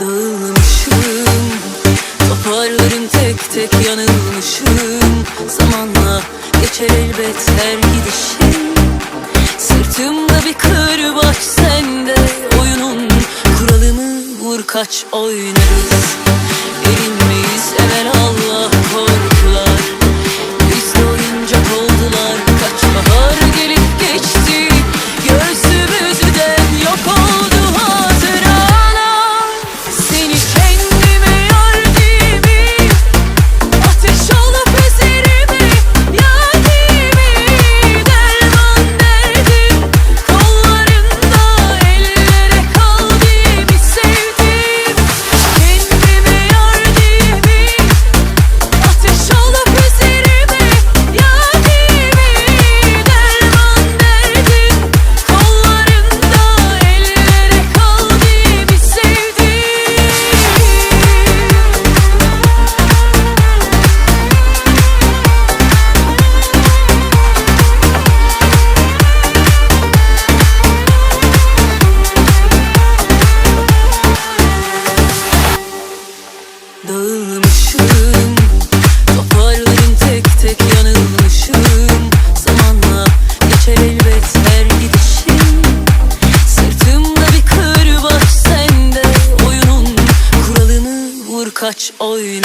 Dağılmışım Toparlarım tek tek yanılmışım. Zamanla geçer elbet her gidişim. Sırtımda bir kır kırbaç sende. Oyunun kuralını vur kaç oynarız. Hoy